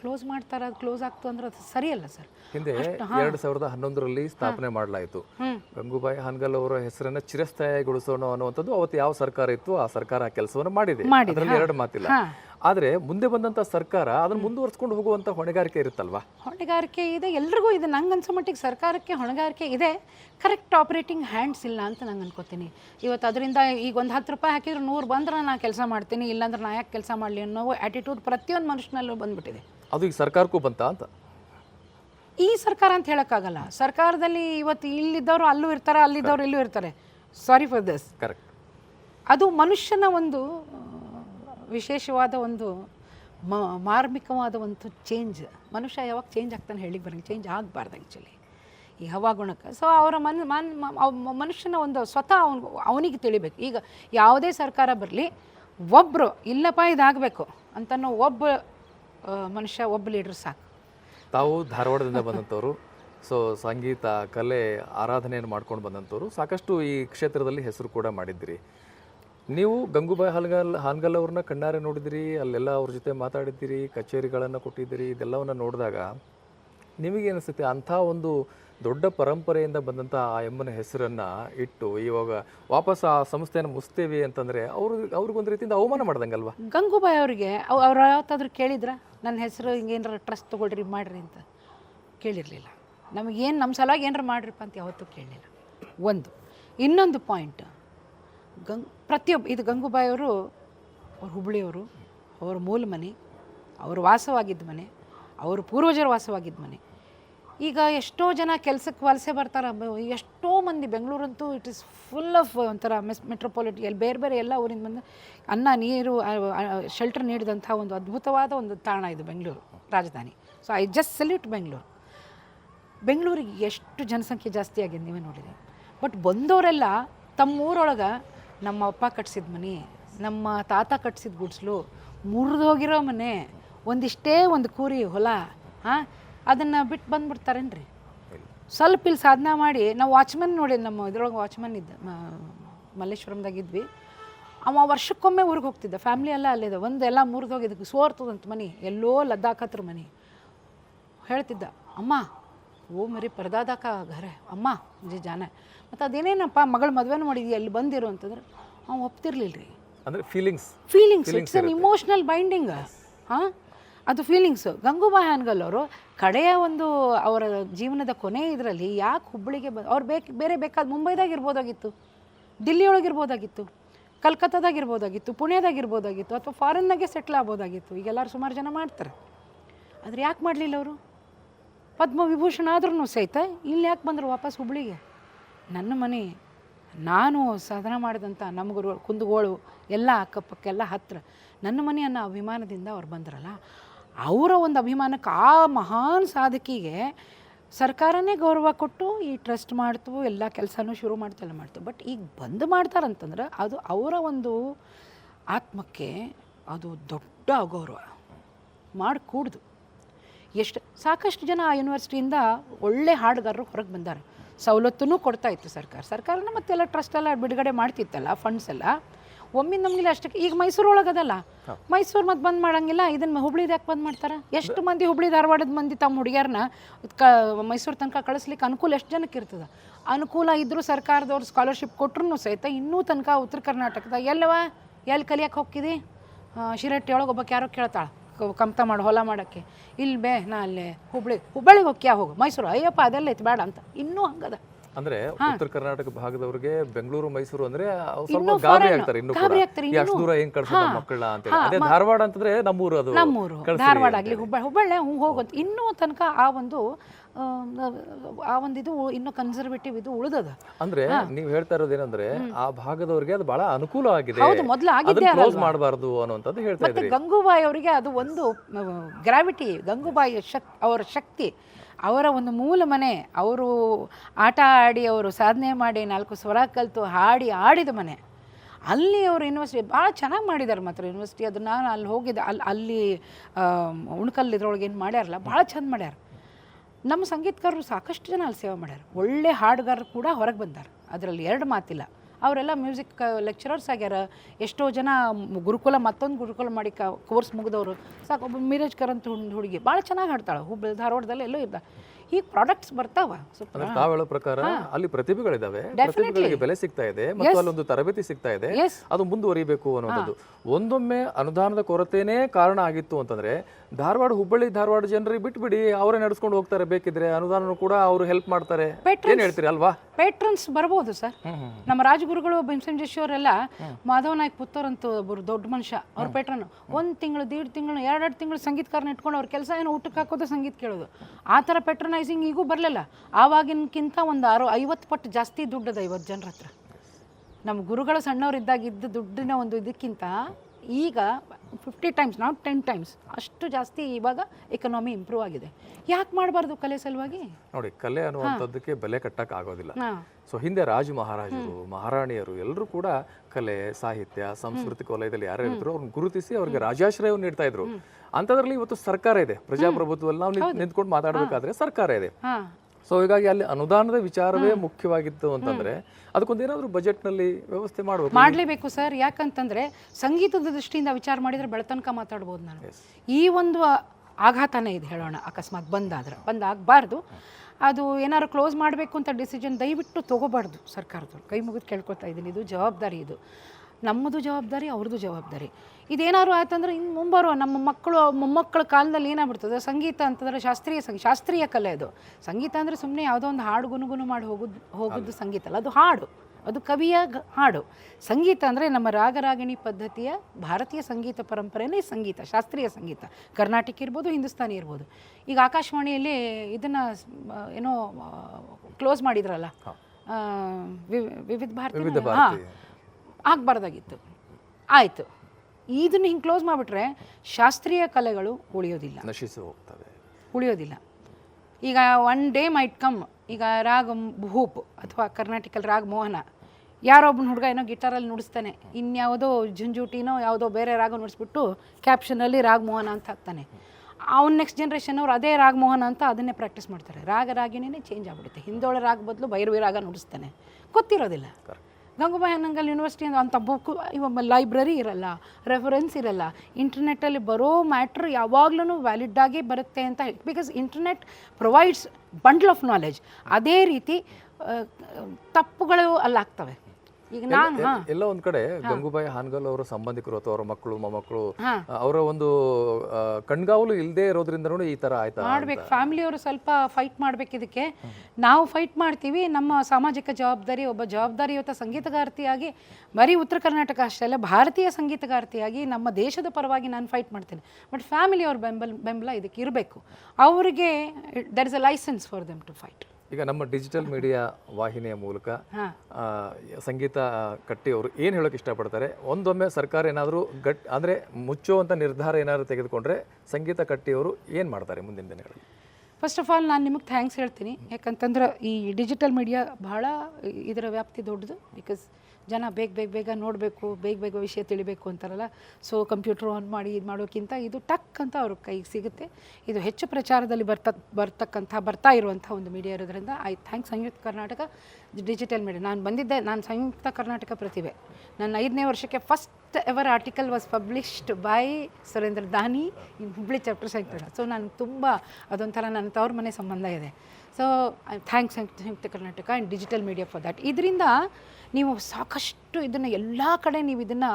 ಕ್ಲೋಸ್ ಮಾಡ್ತಾರೆ ಅದು ಕ್ಲೋಸ್ ಆಗ್ತು ಅಂದ್ರೆ ಅದು ಸರಿಯಲ್ಲ ಸರ್. ಹಿಂದೆ ಎರಡು ಸಾವಿರದ ಹನ್ನೊಂದರಲ್ಲಿ ಸ್ಥಾಪನೆ ಮಾಡಲಾಯಿತು. ಗಂಗೂಬಾಯಿ ಹಾನ್ಗಲ್ ಅವರ ಹೆಸರನ್ನ ಚಿರಸ್ಥಾಯಿಗೊಳಿಸೋಣ ಅನ್ನುವಂಥದ್ದು ಅವತ್ತು ಯಾವ ಸರ್ಕಾರ ಇತ್ತು ಆ ಸರ್ಕಾರ ಆ ಕೆಲಸವನ್ನು ಮಾಡಿದೆ. ಅದರಲ್ಲಿ ಎರಡು ಮಾತಿಲ್ಲ. ಆದ್ರೆ ಮುಂದೆ ಬಂದಂತ ಸರ್ಕಾರ ಅದನ್ನ ಮುಂದುವರ್ಸ್ಕೊಂಡು ಹೋಗುವಂತ ಹೊಣೆಗಾರಿಕೆ ಇರುತ್ತಲ್ವಾ? ಹೊಣೆಗಾರಿಕೆ ಇದೆ. ಎಲ್ರಿಗೂ ಇದೆ. ನಂಗೆ ಅನ್ಸೋ ಮಟ್ಟಿಗೆ ಸರ್ಕಾರಕ್ಕೆ ಹೊಣೆಗಾರಿಕೆ ಇದೆ. ಕರೆಕ್ಟ್ ಆಪ್ರೇಟಿಂಗ್ ಹ್ಯಾಂಡ್ಸ್ ಇಲ್ಲ ಅಂತ ನಂಗೆ ಅನ್ಕೋತೀನಿ. ಇವತ್ತು ಅದರಿಂದ ಈಗ ಒಂದು ಹತ್ತು ರೂಪಾಯಿ ಹಾಕಿದ್ರೆ ನೂರು ಬಂದ್ರೆ ನಾನು ಕೆಲಸ ಮಾಡ್ತೀನಿ ಇಲ್ಲಾಂದ್ರೆ ನಾ ಯಾಕೆ ಕೆಲಸ ಮಾಡಲಿ ಅನ್ನೋ ಆ್ಯಟಿಟ್ಯೂಡ್ ಪ್ರತಿಯೊಂದು ಮನುಷ್ಯನಲ್ಲೂ ಬಂದ್ಬಿಟ್ಟಿದೆ. ಅದು ಈಗ ಸರ್ಕಾರಕ್ಕೂ ಬಂತ ಅಂತ? ಈ ಸರ್ಕಾರ ಅಂತ ಹೇಳೋಕ್ಕಾಗಲ್ಲ. ಸರ್ಕಾರದಲ್ಲಿ ಇವತ್ತು ಇಲ್ಲಿದ್ದವರು ಅಲ್ಲೂ ಇರ್ತಾರೆ ಅಲ್ಲಿದ್ದವರು ಇಲ್ಲೂ ಇರ್ತಾರೆ. ಸಾರಿ ಫಾರ್ ದಿಸ್ ಕರೆಕ್ಟ್ ಅದು ಮನುಷ್ಯನ ಒಂದು ವಿಶೇಷವಾದ ಒಂದು ಮ, ಮಾರ್ಮಿಕವಾದ ಒಂದು ಚೇಂಜ್ ಮನುಷ್ಯ ಯಾವಾಗ ಚೇಂಜ್ ಆಗ್ತಾನೆ ಹೇಳಿಕ್ಕೆ ಬರಂಗೆ ಚೇಂಜ್ ಆಗಬಾರ್ದು ಆ್ಯಕ್ಚುಲಿ ಈ ಹವಾಗುಣಕ್ಕೆ ಸೊ ಅವರ ಮನ್ ಮನ್ ಮನುಷ್ಯನ ಒಂದು ಸ್ವತಃ ಅವನು, ಅವನಿಗೆ ತಿಳಿಬೇಕು. ಈಗ ಯಾವುದೇ ಸರ್ಕಾರ ಬರಲಿ ಒಬ್ಬರು ಇಲ್ಲಪ್ಪ ಇದಾಗಬೇಕು ಅಂತನೋ ಒಬ್ಬ ಮನುಷ್ಯ, ಒಬ್ಬ ಲೀಡ್ರ್ ಸಾಕು. ತಾವು ಧಾರವಾಡದಿಂದ ಬಂದಂಥವ್ರು. ಸೊ ಸಂಗೀತ, ಕಲೆ, ಆರಾಧನೆಯನ್ನು ಮಾಡ್ಕೊಂಡು ಬಂದಂಥವ್ರು. ಸಾಕಷ್ಟು ಈ ಕ್ಷೇತ್ರದಲ್ಲಿ ಹೆಸರು ಕೂಡ ಮಾಡಿದ್ದೀರಿ. ನೀವು ಗಂಗೂಬಾಯಿ ಹಾಲ್ಗಲ್ ಹಾನ್ಗಲ್ ಅವ್ರನ್ನ ಕಣ್ಣಾರೆ ನೋಡಿದಿರಿ, ಅಲ್ಲೆಲ್ಲ ಅವ್ರ ಜೊತೆ ಮಾತಾಡಿದ್ದೀರಿ, ಕಚೇರಿಗಳನ್ನು ಕೊಟ್ಟಿದ್ದೀರಿ, ಇದೆಲ್ಲವನ್ನ ನೋಡಿದಾಗ ನಿಮಗೆ ಅನಿಸುತ್ತೆ ಅಂಥ ಒಂದು ದೊಡ್ಡ ಪರಂಪರೆಯಿಂದ ಬಂದಂಥ ಆ ಎಮ್ಮನ ಹೆಸರನ್ನು ಇಟ್ಟು ಇವಾಗ ವಾಪಸ್ ಆ ಸಂಸ್ಥೆಯನ್ನು ಮುಸ್ತೇವೆ ಅಂತಂದರೆ ಅವ್ರು, ಅವ್ರಿಗೊಂದು ರೀತಿಯಿಂದ ಅವಮಾನ ಮಾಡ್ದಂಗಲ್ವಾ? ಗಂಗೂಬಾಯಿ ಅವರಿಗೆ ಅವ್ರು ಯಾವತ್ತಾದ್ರೂ ಕೇಳಿದ್ರ? ನನ್ನ ಹೆಸರು ಹಿಂಗೇನಾರ ಟ್ರಸ್ಟ್ ತೊಗೊಳ್ರಿ, ಮಾಡ್ರಿ ಅಂತ? ಕೇಳಿರಲಿಲ್ಲ. ನಮಗೇನು ನಮ್ಮ ಸಲುವಾಗಿ ಏನಾರ ಮಾಡ್ರಿಪ್ಪ ಅಂತ ಯಾವತ್ತೂ ಕೇಳಲಿಲ್ಲ. ಒಂದು. ಇನ್ನೊಂದು ಪಾಯಿಂಟ್. ಗಂಗ್ ಪ್ರತಿಯೊಬ್ಬ ಇದು ಗಂಗೂಬಾಯಿ ಅವರು, ಅವ್ರ ಹುಬ್ಬಳ್ಳಿಯವರು ಅವ್ರ ಮೂಲ ಮನೆ, ಅವರು ವಾಸವಾಗಿದ್ದ ಮನೆ, ಅವರು ಪೂರ್ವಜರು ವಾಸವಾಗಿದ್ದ ಮನೆ. ಈಗ ಎಷ್ಟೋ ಜನ ಕೆಲಸಕ್ಕೆ ವಲಸೆ ಬರ್ತಾರೆ ಎಷ್ಟೋ ಮಂದಿ ಬೆಂಗಳೂರಂತೂ ಇಟ್ ಇಸ್ ಫುಲ್ ಆಫ್ ಒಂಥರ ಮೆಸ್ ಮೆಟ್ರೋಪಾಲಿಟಿ ಎಲ್ಲಿ ಬೇರೆ ಬೇರೆ ಎಲ್ಲ ಊರಿಂದ ಬಂದು ಅನ್ನ, ನೀರು ಶೆಲ್ಟರ್ ನೀಡಿದಂಥ ಒಂದು ಅದ್ಭುತವಾದ ಒಂದು ತಾಣ ಇದು ಬೆಂಗಳೂರು, ರಾಜಧಾನಿ. So I just salute Bengaluru. ಬೆಂಗಳೂರಿಗೆ ಎಷ್ಟು ಜನಸಂಖ್ಯೆ ಜಾಸ್ತಿ ಆಗಿದೆ ನೀವೇ ನೋಡಿದೆ ಬಟ್ ಬಂದವರೆಲ್ಲ ತಮ್ಮೂರೊಳಗೆ ನಮ್ಮ ಅಪ್ಪ ಕಟ್ಸಿದ ಮನೆ, ನಮ್ಮ ತಾತ ಕಟ್ಸಿದ ಗುಡ್ಸ್ಲು ಮುರಿದೋಗಿರೋ ಮನೆ, ಒಂದಿಷ್ಟೇ ಒಂದು ಕೂರಿ ಹೊಲ ಹಾಂ ಅದನ್ನು ಬಿಟ್ಟು ಬಂದ್ಬಿಡ್ತಾರೇನ್ರಿ? ಸ್ವಲ್ಪ ಇಲ್ಲಿ ಸಾಧನೆ ಮಾಡಿ, ನಾವು ವಾಚ್ಮನ್ ನೋಡಿ, ನಮ್ಮ ಇದ್ರೊಳಗೆ ವಾಚ್ಮನ್ ಇದ್ದ ಮಲ್ಲೇಶ್ವರಂದಾಗ ಇದ್ವಿ. ಅವ ವರ್ಷಕ್ಕೊಮ್ಮೆ ಊರಿಗೆ ಹೋಗ್ತಿದ್ದ, ಫ್ಯಾಮ್ಲಿ ಎಲ್ಲ ಅಲ್ಲಿದೆ ಮುರಿದು ಮುರಿದೋಗಿದ್ದಕ್ಕೆ ಸೋರ್ತದಂತ ಮನೆ, ಎಲ್ಲೋ ಲದ್ದಾಖತ್ರ ಹತ್ರ ಮನೆ. ಹೇಳ್ತಿದ್ದ, ಅಮ್ಮ, ಓ ಮರಿ ಪರದಾದಾಕ ಘರ, ಅಮ್ಮ, ಜಿ, ಜಾನ ಮತ್ತು ಅದೇನೇನಪ್ಪ ಮಗಳ ಮದುವೆನೂ ಮಾಡಿದ್ವಿ ಅಲ್ಲಿ ಬಂದಿರು ಅಂತಂದ್ರೆ ಅವ್ನು ಒಪ್ತಿರ್ಲಿಲ್ಲ ರೀ ಅಂದರೆ feelings feelings it's an emotional binding ಹಾಂ? ಅದು ಫೀಲಿಂಗ್ಸು ಗಂಗೂಬಾಯಿ ಹಾನ್ಗಲ್ ಅವರು ಕಡೆಯ ಒಂದು ಅವರ ಜೀವನದ ಕೊನೆ ಇದರಲ್ಲಿ ಯಾಕೆ ಹುಬ್ಬಳ್ಳಿಗೆ ಬ ಅವ್ರು ಬೇಕು ಬೇರೆ ಬೇಕಾದ ಮುಂಬೈದಾಗ ಇರ್ಬೋದಾಗಿತ್ತು ದಿಲ್ಲಿಯೊಳಗೆ ಇರ್ಬೋದಾಗಿತ್ತು ಕಲ್ಕತ್ತಾದಾಗ ಇರ್ಬೋದಾಗಿತ್ತು ಪುಣೆದಾಗ ಇರ್ಬೋದಾಗಿತ್ತು ಅಥವಾ ಫಾರಿನ್ನಾಗೆ ಸೆಟ್ಲ್ ಆಗ್ಬೋದಾಗಿತ್ತು. ಈಗೆಲ್ಲರೂ ಸುಮಾರು ಜನ ಮಾಡ್ತಾರೆ. ಆದರೆ ಯಾಕೆ ಮಾಡಲಿಲ್ಲ ಅವರು? ಪದ್ಮವಿಭೂಷಣ ಆದ್ರೂ ಸಹಿತ ಇಲ್ಲಿ ಯಾಕೆ ಬಂದರು ವಾಪಸ್ ಹುಬ್ಳಿಗೆ? ನನ್ನ ಮನೆ, ನಾನು ಸಾಧನ ಮಾಡಿದಂಥ ನಮ್ಮ ಗುರು, ಕುಂದಗೋಳು, ಎಲ್ಲ ಅಕ್ಕಪಕ್ಕೆಲ್ಲ ಹತ್ತಿರ ನನ್ನ ಮನೆ ಅನ್ನೋ ಅಭಿಮಾನದಿಂದ ಅವ್ರು ಬಂದ್ರಲ್ಲ, ಅವರ ಒಂದು ಅಭಿಮಾನಕ್ಕೆ ಆ ಮಹಾನ್ ಸಾಧಕಿಗೆ ಸರ್ಕಾರನೇ ಗೌರವ ಕೊಟ್ಟು ಈ ಟ್ರಸ್ಟ್ ಮಾಡ್ತು, ಎಲ್ಲ ಕೆಲಸನೂ ಶುರು ಮಾಡ್ತು, ಎಲ್ಲ ಮಾಡ್ತು. ಬಟ್ ಈಗ ಬಂದ್ ಮಾಡ್ತಾರಂತಂದ್ರೆ ಅದು ಅವರ ಒಂದು ಆತ್ಮಕ್ಕೆ ಅದು ದೊಡ್ಡ ಅಗೌರವ ಮಾಡಿಕೂಡ್ದು. ಎಷ್ಟು, ಸಾಕಷ್ಟು ಜನ ಆ ಯೂನಿವರ್ಸಿಟಿಯಿಂದ ಒಳ್ಳೆ ಹಾಡುಗಾರರು ಹೊರಗೆ ಬಂದಾರೆ. ಸವಲತ್ತೂ ಕೊಡ್ತಾ ಇತ್ತು ಸರ್ಕಾರ. ಸರ್ಕಾರನ ಮತ್ತೆಲ್ಲ ಟ್ರಸ್ಟ್ ಎಲ್ಲ ಬಿಡುಗಡೆ ಮಾಡ್ತಿತ್ತಲ್ಲ ಫಂಡ್ಸ್ ಎಲ್ಲ. ಒಮ್ಮೆ ನಮಗಿಲ್ಲ ಅಷ್ಟಕ್ಕೆ ಈಗ ಮೈಸೂರು ಒಳಗದಲ್ಲ ಮೈಸೂರು ಮತ್ತೆ ಬಂದ್ ಮಾಡಂಗಿಲ್ಲ ಇದನ್ನ ಹುಬ್ಳಿದ ಯಾಕೆ ಬಂದ್ ಮಾಡ್ತಾರೆ? ಎಷ್ಟು ಮಂದಿ ಹುಬ್ಳಿ ಧಾರವಾಡದ ಮಂದಿ ತಮ್ಮ ಹುಡುಗಿಯರನ್ನ ಕ ಮೈಸೂರು ತನಕ ಕಳಿಸ್ಲಿಕ್ಕೆ ಅನುಕೂಲ ಎಷ್ಟು ಜನಕ್ಕೆ ಇರ್ತದೆ? ಅನುಕೂಲ ಇದ್ದರೂ ಸರ್ಕಾರದವ್ರು ಸ್ಕಾಲರ್ಶಿಪ್ ಕೊಟ್ರು ಸಹಿತ ಇನ್ನೂ ತನಕ ಉತ್ತರ ಕರ್ನಾಟಕದ ಎಲ್ಲವ ಎಲ್ಲಿ ಕಲಿಯಕ್ಕೆ ಹೋಗ್ತಿದಿ? ಶಿರಟ್ಟಿ ಒಳಗೆ ಒಬ್ಬಕ್ಕೆ ಯಾರೋ ಕೇಳ್ತಾಳೆ. ಕಮ್ತ ಮಾಡಿ, ಹೊಲ ಮಾಡೋಕ್ಕೆ. ಇಲ್ಲಿ ಬೇ ನಾ ಅಲ್ಲೇ ಹುಬ್ಳಿ ಹುಬ್ಬಳ್ಳಿಗೆ ಹೋಗ್ಯಾ ಹೋಗು? ಮೈಸೂರು. ಅಯ್ಯಪ್ಪ, ಅದೆಲ್ಲ ಐತಿ, ಬೇಡ ಅಂತ. ಇನ್ನೂ ಹಂಗದ. ಅಂದ್ರೆ ಉತ್ತರ ಕರ್ನಾಟಕ ಭಾಗದವ್ರಿಗೆ ಬೆಂಗಳೂರು ಮೈಸೂರು ಅಂದ್ರೆ ಅವ್ರು ಇನ್ನೂ ಸ್ವಲ್ಪ ಗಾಬರಿ foreign. ಆಗ್ತಾರೆ ಇನ್ನು ಗಾಬರಿ ಆಗ್ತಾರೆ, ಈ ಅಷ್ಟು ಇನ್ನೂ. ದೂರ ಹೆಂಗ್ ಕಳ್ಸೋದು. ಮಕ್ಕಳನ್ನ ಅಂತ ಹೇಳಿ ಅದೇ ಧಾರವಾಡ ಅಂತಂದ್ರೆ ನಮ್ಮೂರು ಅದು ನಮ್ಮೂರು ಧಾರವಾಡ ಆಗಲಿ ಹುಬ್ಬಳ್ಳಿ ಹುಬ್ಬಳ್ಳಿ ಹ್ಞೂ ಹೋಗೋದು. ಇನ್ನೂ ತನಕ ಆ ಒಂದು ಆ, ಆ ಒಂದು ಇದು ಇನ್ನೂ ಕನ್ಸರ್ವೇಟಿವ್ ಇದು ಉಳಿದದ. ಅಂದ್ರೆ ನೀವ್ ಹೇಳ್ತಾ ಇರೋದೇನಂದ್ರೆ ಆ ಭಾಗದವ್ರಿಗೆ ಅದು ಬಹಳ ಅನುಕೂಲ ಆಗಿದೆ. ಹೌದು, ಮೊದ್ಲು ಆಗಿದ್ದೇ ಕ್ಲೋಸ್? ಮಾಡಬಾರ್ದು ಅನ್ನುವಂಥದ್ದು ಹೇಳ್ತಾ ಮತ್ತೆ ಇದ್ರಿ. ಗಂಗೂಬಾಯಿ ಅವರಿಗೆ ಅದು ಒಂದು ಗ್ರಾವಿಟಿ ಗಂಗೂಬಾಯಿ ಶಕ್ ಅವರ ಶಕ್ತಿ. ಅವರ ಒಂದು ಮೂಲ ಮನೆ, ಅವರು ಆಟ ಆಡಿ, ಅವರು ಸಾಧನೆ ಮಾಡಿ ನಾಲ್ಕು ಸ್ವರ ಕಲಿತು, ಹಾಡಿ, ಆಡಿದ ಮನೆ. ಅಲ್ಲಿ ಅವರು ಯೂನಿವರ್ಸಿಟಿ ಭಾಳ ಚೆನ್ನಾಗಿ ಮಾಡಿದ್ದಾರೆ ಮಾತ್ರ ಯೂನಿವರ್ಸಿಟಿ ಅದು ನಾನು ಅಲ್ಲಿ ಹೋಗಿದ್ದೆ ಅಲ್ಲಿ ಅಲ್ಲಿ ಉಣ್ಕಲ್ಲಿ ಇದ್ರೊಳಗೆ ಏನು ಮಾಡ್ಯಾರಲ್ಲ, ಭಾಳ ಚಂದ ಮಾಡ್ಯಾರ. ನಮ್ಮ ಸಂಗೀತಕಾರರು ಸಾಕಷ್ಟು ಜನ ಅಲ್ಲಿ ಸೇವೆ ಮಾಡ್ಯಾರ. ಒಳ್ಳೆ ಹಾಡುಗಾರರು ಕೂಡ ಹೊರಗೆ ಬಂದಾರ. ಅದರಲ್ಲಿ ಎರಡು ಮಾತಿಲ್ಲ. ಅವರೆಲ್ಲ ಮ್ಯೂಸಿಕ್ ಲೆಕ್ಚರರ್ಸ್ ಆಗ್ಯಾರ. ಎಷ್ಟೋ ಜನ ಗುರುಕುಲ ಮತ್ತೊಂದು ಗುರುಕುಲ ಮಾಡಿ ಕ ಕೋರ್ಸ್ ಮುಗಿದವರು. ಸಾಕು ಒಬ್ಬ ಮೀರಜ್ ಅಂತ ಹುಡುಗಿ ಭಾಳ ಚೆನ್ನಾಗಿ ಹಾಡ್ತಾಳೆ. ಹುಬ್ಬಳ್ಳಿ ಧಾರವಾಡದಲ್ಲಿ ಎಲ್ಲೋ ಇದ್ದ. ಈ ಪ್ರಾಡಕ್ಟ್ಸ್ ಬರ್ತಾವ. ತಾವ್ ಹೇಳೋ ಪ್ರಕಾರ ಅಲ್ಲಿ ಪ್ರತಿಭೆಗಳಿದಾವೆ. ಪ್ರತಿಭೆಗಳಿಗೆ ಬೆಲೆ ಸಿಗ್ತಾ ಇದೆ ಮತ್ತು ಅಲ್ಲೊಂದು ತರಬೇತಿ ಸಿಗ್ತಾ ಇದೆ. ಅದು ಮುಂದುವರಿಬೇಕು ಅನ್ನೋದು ಒಂದೊಮ್ಮೆ ಅನುದಾನದ ಕೊರತೆನೇ ಕಾರಣ ಆಗಿತ್ತು ಅಂತಂದ್ರೆ ಧಾರವಾಡ ಹುಬ್ಬಳ್ಳಿ ಧಾರವಾಡ ಜನರಿಗೆ ಬಿಟ್ಬಿಡಿ ಅವರೇ ನಡೆಸ್ಕೊಂಡು ಹೋಗ್ತಾರೆ ಬೇಕಿದ್ರೆ. ಅನುದಾನ ಕೂಡ ಅವರು ಹೆಲ್ಪ್ ಮಾಡ್ತಾರೆ. ಏನ್ ಹೇಳ್ತೀರಿ ಅಲ್ವಾ? ಪೇಟ್ರನ್ಸ್ ಬರಬಹುದು ಸರ್ ನಮ್ಮ ರಾಜಗುರುಗಳು ಭೀಮಸಂಜೇಶ್ವರೆಲ್ಲ ಮಾಧವ ನಾಯ್ಕ ಪುತ್ತೂರ್ ಅಂತ ಒಬ್ಬರು ದೊಡ್ಡ ಮನುಷ್ಯ ಅವ್ರ ಪೇಟ್ರನ್ ಒಂದು ತಿಂಗಳು ದೀಡ್ ತಿಂಗಳು ಎರಡೆರಡು ತಿಂಗಳು ಸಂಗೀತಕಾರನ ಇಟ್ಕೊಂಡು ಅವ್ರ ಕೆಲಸ ಏನೋ ಊಟಕ್ಕೆ ಹಾಕೋದು ಸಂಗೀತ ಕೇಳೋದು. ಆ ಥರ ಪೆಟ್ರನೈಸಿಂಗ್ ಈಗೂ ಬರಲಿಲ್ಲ. ಆವಾಗಿನಕ್ಕಿಂತ ಒಂದು ಆರು ಐವತ್ತು ಪಟ್ಟು ಜಾಸ್ತಿ ದುಡ್ಡದ ಇವತ್ತು ಜನರ ಹತ್ರ. ನಮ್ಮ ಗುರುಗಳು ಸಣ್ಣವರಿದ್ದಾಗ ಇದ್ದ ದುಡ್ಡಿನ ಒಂದು ಇದಕ್ಕಿಂತ ಈಗ fifty times not ten times ಅಷ್ಟು ಜಾಸ್ತಿ ಇವಾಗ ಎಕನಾಮಿ ಇಂಪ್ರೂವ್ ಆಗಿದೆ. ಯಾಕೆ ಮಾಡಬಾರ್ದು ಕಲೆ ಸಲುವಾಗಿ? ನೋಡಿ ಕಲೆ ಅನ್ನುವಂಥದ್ದಕ್ಕೆ ಬೆಲೆ ಕಟ್ಟಕ್ಕೆ ಆಗೋದಿಲ್ಲ. ಸೊ ಹಿಂದೆ ರಾಜ ಮಹಾರಾಜರು ಮಹಾರಾಣಿಯರು ಎಲ್ಲರೂ ಕೂಡ ಕಲೆ ಸಾಹಿತ್ಯ ಸಾಂಸ್ಕೃತಿಕ ವಲಯದಲ್ಲಿ ಯಾರು ಇದ್ರು ಅವ್ರನ್ನ ಗುರುತಿಸಿ ಅವ್ರಿಗೆ ರಾಜಾಶ್ರಯವನ್ನು ನೀಡ್ತಾ ಇದ್ರು. ಅಂತದ್ರಲ್ಲಿ ಇವತ್ತು ಸರ್ಕಾರ ಇದೆ. ಪ್ರಜಾಪ್ರಭುತ್ವದಲ್ಲಿ ನಾವು ನಿಂತ್- ನಿಂತ್ಕೊಂಡು ಮಾತಾಡಬೇಕಾದ್ರೆ ಸರ್ಕಾರ ಇದೆ. ಸೊ ಹೀಗಾಗಿ ಅಲ್ಲಿ ಅನುದಾನದ ವಿಚಾರವೇ ಮುಖ್ಯವಾಗಿತ್ತು ಅಂತಂದ್ರೆ ಅದಕ್ಕೊಂದು ಏನಾದರೂ ಬಜೆಟ್ನಲ್ಲಿ ವ್ಯವಸ್ಥೆ ಮಾಡಬೇಕು ಮಾಡಲೇಬೇಕು ಸರ್. ಯಾಕಂತಂದ್ರೆ ಸಂಗೀತದ ದೃಷ್ಟಿಯಿಂದ ವಿಚಾರ ಮಾಡಿದ್ರೆ ಬೆಳತನಕ ಮಾತಾಡ್ಬೋದು ನಾನು. ಈ ಒಂದು ಆಘಾತನೇ ಇದೆ ಹೇಳೋಣ ಅಕಸ್ಮಾತ್ ಬಂದಾದ್ರೆ ಬಂದಾಗಬಾರ್ದು. ಅದು ಏನಾದ್ರು ಕ್ಲೋಸ್ ಮಾಡಬೇಕು ಅಂತ ಡಿಸಿಷನ್ ದಯವಿಟ್ಟು ತೊಗೋಬಾರ್ದು ಸರ್ಕಾರದವ್ರು. ಕೈ ಮುಗಿದು ಕೇಳ್ಕೊತಾ ಇದ್ದೀನಿ. ಇದು ಜವಾಬ್ದಾರಿ ಇದು. ನಮ್ಮದು ಜವಾಬ್ದಾರಿ ಅವ್ರದ್ದು ಜವಾಬ್ದಾರಿ. ಇದೇನಾದ್ರು ಆಯ್ತಂದ್ರೆ ಇನ್ನು ಮುಂಬರುವ ನಮ್ಮ ಮಕ್ಕಳು ಮೊಮ್ಮಕ್ಕಳ ಕಾಲದಲ್ಲಿ ಏನಾಗ್ಬಿಡ್ತದೆ ಸಂಗೀತ ಅಂತಂದ್ರೆ ಶಾಸ್ತ್ರೀಯ ಸಂಗೀತ ಶಾಸ್ತ್ರೀಯ ಕಲೆ ಅದು. ಸಂಗೀತ ಅಂದರೆ ಸುಮ್ಮನೆ ಯಾವುದೋ ಒಂದು ಹಾಡು ಗುನುಗುನು ಮಾಡಿ ಹೋಗೋದು ಹೋಗೋದು ಸಂಗೀತ ಅಲ್ಲ ಅದು ಹಾಡು. ಅದು ಕವಿಯ ಹಾಡು. ಸಂಗೀತ ಅಂದರೆ ನಮ್ಮ ರಾಗರಾಗಿಣಿ ಪದ್ಧತಿಯ ಭಾರತೀಯ ಸಂಗೀತ ಪರಂಪರೆಯೇ ಸಂಗೀತ ಶಾಸ್ತ್ರೀಯ ಸಂಗೀತ. ಕರ್ನಾಟಕ ಇರ್ಬೋದು ಹಿಂದೂಸ್ತಾನಿ ಇರ್ಬೋದು. ಈಗ ಆಕಾಶವಾಣಿಯಲ್ಲಿ ಇದನ್ನು ಏನೋ ಕ್ಲೋಸ್ ಮಾಡಿದ್ರಲ್ಲ? ವಿವಿಧ ಭಾರತಿ. ಹಾಂ. ಆಗಬಾರ್ದಾಗಿತ್ತು. ಆಯಿತು. ಇದನ್ನು ಹಿಂಗೆ ಕ್ಲೋಸ್ ಮಾಡಿಬಿಟ್ರೆ ಶಾಸ್ತ್ರೀಯ ಕಲೆಗಳು ಉಳಿಯೋದಿಲ್ಲ. ನಶಿಸಿ ಹೋಗ್ತವೆ. ಉಳಿಯೋದಿಲ್ಲ. ಈಗ ಒನ್ ಡೇ ಮೈಟ್ ಕಮ್ ಈಗ ರಾಗ ಭೂಪ್ ಅಥವಾ ಕರ್ನಾಟಿಕಲ್ ರಾಗ ಮೋಹನ ಯಾರೋ ಒಬ್ಬನ ಹುಡುಗ ಏನೋ ಗಿಟಾರಲ್ಲಿ ನುಡಿಸ್ತಾನೆ ಇನ್ಯಾವುದೋ ಜುಂಜುಟಿನೋ ಯಾವುದೋ ಬೇರೆ ರಾಗ ನುಡಿಸ್ಬಿಟ್ಟು ಕ್ಯಾಪ್ಷನಲ್ಲಿ ರಾಗ ಮೋಹನ ಅಂತ ಹಾಕ್ತಾನೆ. ಅವ್ನ ನೆಕ್ಸ್ಟ್ ಜನ್ರೇಷನ್ ಅವ್ರು ಅದೇ ರಾಗ ಮೋಹನ ಅಂತ ಅದನ್ನೇ ಪ್ರಾಕ್ಟೀಸ್ ಮಾಡ್ತಾರೆ. ರಾಗ ರಾಗಿನೇ ಚೇಂಜ್ ಆಗ್ಬಿಡುತ್ತೆ. ಹಿಂದೋಳ ರಾಗ ಬದಲು ಭೈರವಿ ರಾಗ ನುಡಿಸ್ತಾನೆ. ಗೊತ್ತಿರೋದಿಲ್ಲ. ಗಂಗೂಬಾಯಿ ಹನ್ನಂಗಲ್ ಯೂನಿವರ್ಸಿಟಿ ಅಂತ ಬುಕ್ ಲೈಬ್ರರಿ ಇರಲ್ಲ ರೆಫರೆನ್ಸ್ ಇರಲ್ಲ. ಇಂಟರ್ನೆಟ್ಟಲ್ಲಿ ಬರೋ ಮ್ಯಾಟ್ರ್ ಯಾವಾಗ್ಲೂ ವ್ಯಾಲಿಡ್ ಆಗೇ ಬರುತ್ತೆ ಅಂತ because internet provides bundle of knowledge ಅದೇ ರೀತಿ ತಪ್ಪುಗಳು ಅಲ್ಲಾಗ್ತವೆ. ಈಗ ನಾನು ಎಲ್ಲ ಒಂದ್ ಕಡೆ ಗಂಗೂಬಾಯಿ ಹಾನ್ಗಲ್ ಅವರ ಸಂಬಂಧಿಕರು ಅಥವಾ ಅವರ ಮಕ್ಕಳು ಮೊಮ್ಮಕ್ಕಳು ಅವರ ಒಂದು ಕಣ್ಗಾವಲು ಇಲ್ಲದೆ ಇರೋದ್ರಿಂದನೂ ಈ ತರ ಆಯ್ತಾ ಮಾಡ್ಬೇಕು. ಫ್ಯಾಮಿಲಿಯವರು ಸ್ವಲ್ಪ ಫೈಟ್ ಮಾಡ್ಬೇಕು ಇದಕ್ಕೆ. ನಾವು ಫೈಟ್ ಮಾಡ್ತೀವಿ ನಮ್ಮ ಸಾಮಾಜಿಕ ಜವಾಬ್ದಾರಿ ಒಬ್ಬ ಜವಾಬ್ದಾರಿಯುತ ಸಂಗೀತಗಾರ್ತಿಯಾಗಿ ಬರೀ ಉತ್ತರ ಕರ್ನಾಟಕ ಅಷ್ಟೇ ಅಲ್ಲ ಭಾರತೀಯ ಸಂಗೀತಗಾರ್ತಿಯಾಗಿ ನಮ್ಮ ದೇಶದ ಪರವಾಗಿ ನಾನು ಫೈಟ್ ಮಾಡ್ತೇನೆ. ಬಟ್ ಫ್ಯಾಮಿಲಿ ಅವ್ರ ಬೆಂಬಲ ಬೆಂಬಲ ಇದಕ್ಕೆ ಇರಬೇಕು. ಅವರಿಗೆ there is a licence for them to fight ಈಗ ನಮ್ಮ ಡಿಜಿಟಲ್ ಮೀಡಿಯಾ ವಾಹಿನಿಯ ಮೂಲಕ ಆ, ಸಂಗೀತ ಕಟ್ಟಿ ಅವರು ಏನು ಹೇಳೋಕೆ ಇಷ್ಟಪಡ್ತಾರೆ? ಒಂದೊಮ್ಮೆ ಸರ್ಕಾರ ಏನಾದರೂ ಗಟ್ ಅಂದರೆ ಮುಚ್ಚುವಂಥ ನಿರ್ಧಾರ ಏನಾದರೂ ತೆಗೆದುಕೊಂಡ್ರೆ ಸಂಗೀತ ಕಟ್ಟಿಯವರು ಏನು ಮಾಡ್ತಾರೆ ಮುಂದಿನ ದಿನಗಳಲ್ಲಿ? ಫಸ್ಟ್ ಆಫ್ ಆಲ್ ನಾನು ನಿಮಗೆ ಥ್ಯಾಂಕ್ಸ್ ಹೇಳ್ತೀನಿ. ಯಾಕಂತಂದ್ರೆ ಈ ಡಿಜಿಟಲ್ ಮೀಡಿಯಾ ಭಾಳ ಇದರ ವ್ಯಾಪ್ತಿ ದೊಡ್ಡದು ಬಿಕಾಸ್ ಜನ ಬೇಗ ಬೇಗ ಬೇಗ ನೋಡಬೇಕು, ಬೇಗ ಬೇಗ ವಿಷಯ ತಿಳಿಬೇಕು ಅಂತಾರಲ್ಲ. ಸೊ ಕಂಪ್ಯೂಟರ್ ಆನ್ ಮಾಡಿ ಇದು ಮಾಡೋಕ್ಕಿಂತ ಇದು ಟಕ್ ಅಂತ ಅವ್ರ ಕೈಗೆ ಸಿಗುತ್ತೆ. ಇದು ಹೆಚ್ಚು ಪ್ರಚಾರದಲ್ಲಿ ಬರ್ತ, ಬರ್ತಕ್ಕಂಥ, ಬರ್ತಾ ಇರುವಂಥ ಒಂದು ಮೀಡಿಯಾ ಇರೋದ್ರಿಂದ I thank Samyukta Karnataka digital media. ನಾನು ಬಂದಿದ್ದೆ, ನಾನು ಸಂಯುಕ್ತ ಕರ್ನಾಟಕ ಪ್ರತಿಭೆ. ನನ್ನ ಐದನೇ ವರ್ಷಕ್ಕೆ first ever article was published by Surendra Dani in Hubli chapter Samyukta so ನಾನು ತುಂಬ ಅದೊಂಥರ ನನ್ನ ತವ್ರ ಮನೆ ಸಂಬಂಧ ಇದೆ. So thanks Samyukta Karnataka and digital media for that ಇದರಿಂದ ನೀವು ಸಾಕಷ್ಟು ಇದನ್ನು ಎಲ್ಲ ಕಡೆ ನೀವು ಇದನ್ನು